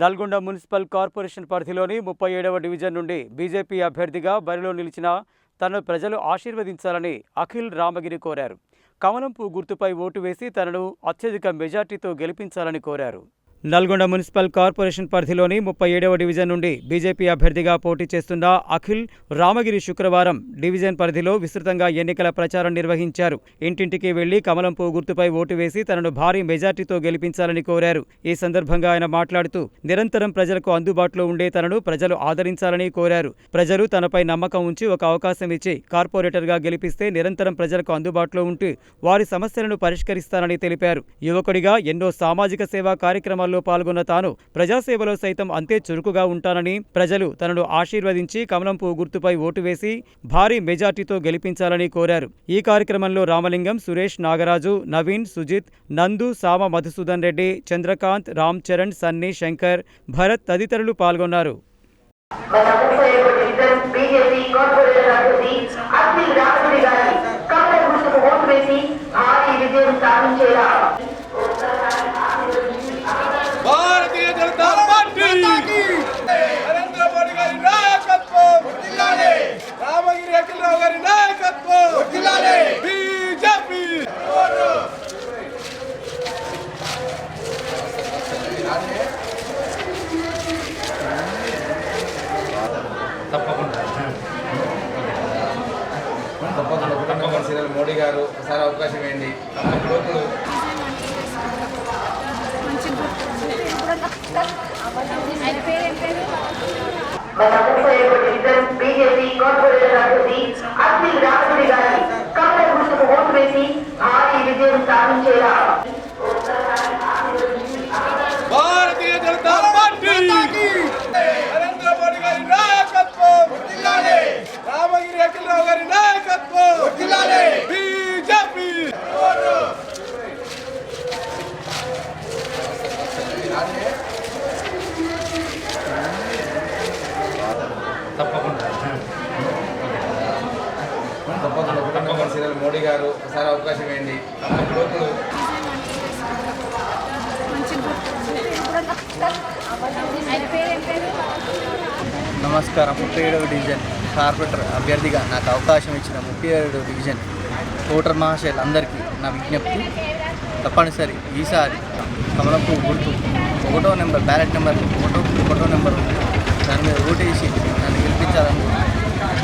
Nalgonda municipal corporation పరిధిలోని ముప్పై ఏడవ డివిజన్ నుండి బీజేపీ అభ్యర్థిగా బరిలో నిలిచిన తనను ప్రజలు ఆశీర్వదించాలని అఖిల్ రామగిరి కోరారు. కమలంపు గుర్తుపై ఓటు వేసి తనను అత్యధిక మెజార్టీతో గెలిపించాలని కోరారు. నల్గొండ మున్సిపల్ కార్పొరేషన్ పరిధిలోని ముప్పై ఏడవ డివిజన్ నుండి బీజేపీ అభ్యర్థిగా పోటీ చేస్తున్న అఖిల్ రామగిరి శుక్రవారం డివిజన్ పరిధిలో విస్తృతంగా ఎన్నికల ప్రచారం నిర్వహించారు. ఇంటింటికి వెళ్ళి కమలం పువ్వు గుర్తుపై ఓటు వేసి తనను భారీ మెజార్టీతో గెలిపించాలని కోరారు. ఈ సందర్భంగా ఆయన మాట్లాడుతూ నిరంతరం ప్రజలకు అందుబాటులో ఉండే తనను ప్రజలు ఆదరించాలని కోరారు. ప్రజలు తనపై నమ్మకం ఉంచి ఒక అవకాశం ఇచ్చి కార్పొరేటర్గా గెలిపిస్తే నిరంతరం ప్రజలకు అందుబాటులో ఉంటూ వారి సమస్యలను పరిష్కరిస్తానని తెలిపారు. యువకుడిగా ఎన్నో సామాజిక సేవా కార్యక్రమాలు కార్యక్రమాల్లో పాల్గొన్న తాను ప్రజాసేవలో సైతం అంతే చురుకుగా ఉంటానని ప్రజలు తనను ఆశీర్వదించి కమలం పువ్వు గుర్తుపై ఓటు వేసి భారీ మెజార్టీతో గెలిపించాలని కోరారు. ఈ కార్యక్రమంలో రామలింగం సురేష్ నాగరాజు నవీన్ సుజిత్ నందు సామ మధుసూదన్ రెడ్డి చంద్రకాంత్ రామ్ చరణ్ సన్నీ శంకర్ భరత్ తదితరులు పాల్గొన్నారు. సాధించేలా ముప్పై ఒకటి డివిజన్ బీజేపీ కార్పొరేటర్ అభ్యర్థి అఖిల్ రాఘవి గారి కమల గుర్తుకు ఓటు వేసి భారీ విజయం సాధించేలా భారతీయ జనతా పార్టీ నరేంద్ర మోడీ గారి నాయకత్వం రామగిరి అఖిలరావు గారి నాయకత్వం బీజేపీ తప్పకుండా కుటుంబ సీరియల్ మోడీ గారు ఒకసారి అవకాశం ఏంటి బీజేపీ కార్పొరేటర్ అభ్యర్థి అఖిల్ రాఘవి గారి కమల గుర్తుకు ఓటు వేసి భారీ విజయం సాధించేలా భారతీయ జనతా పార్టీ నరేంద్ర మోడీ గారి నాయకత్వం రామగిరి అఖిలరావు గారి నాయకత్వం బీజేపీ తప్పకుండా. తప్పకుండా కుటుంబ సీరియల్ మోడీ గారు ఒకసారి అవకాశం ఏంటి యువకులు నమస్కారం. ముప్పై ఏడవ డివిజన్ కార్పొరేటర్ అభ్యర్థిగా నాకు అవకాశం ఇచ్చిన ముప్పై ఏడవ డివిజన్ ఓటర్ మహాశయులందరికీ నా విజ్ఞప్తి. తప్పనిసరి ఈసారి కమలంపు గుర్తు. ఒకటో నెంబర్ బ్యాలెట్ నెంబర్ ఒకటో ఒకటో నెంబర్ దాని మీద ఓటేసి నన్ను గెలిపించాలని